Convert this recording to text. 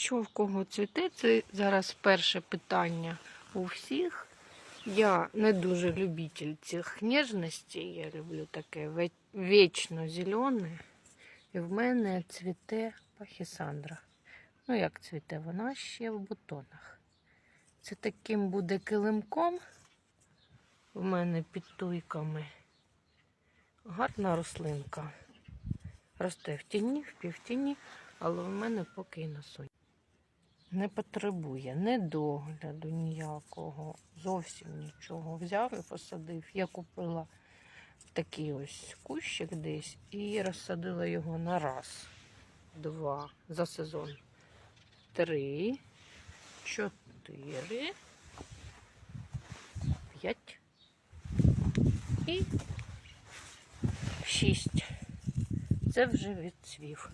що в кого цвіте, це зараз перше питання у всіх. Я не дуже любитель цих ніжностей, я люблю таке вічно зелене. І в мене цвіте пахісандра. Ну, як цвіте, вона ще в бутонах. Це таким буде килимком. У мене під туйками. Гарна рослинка. Росте в тіні, в півтіні, але в мене поки й на сонці. Не потребує ні догляду ніякого, зовсім нічого. Взяв і посадив. Я купила такий ось кущик десь і розсадила його на раз, два за сезон. Три, чотири, п'ять і шість. Це вже відцвів.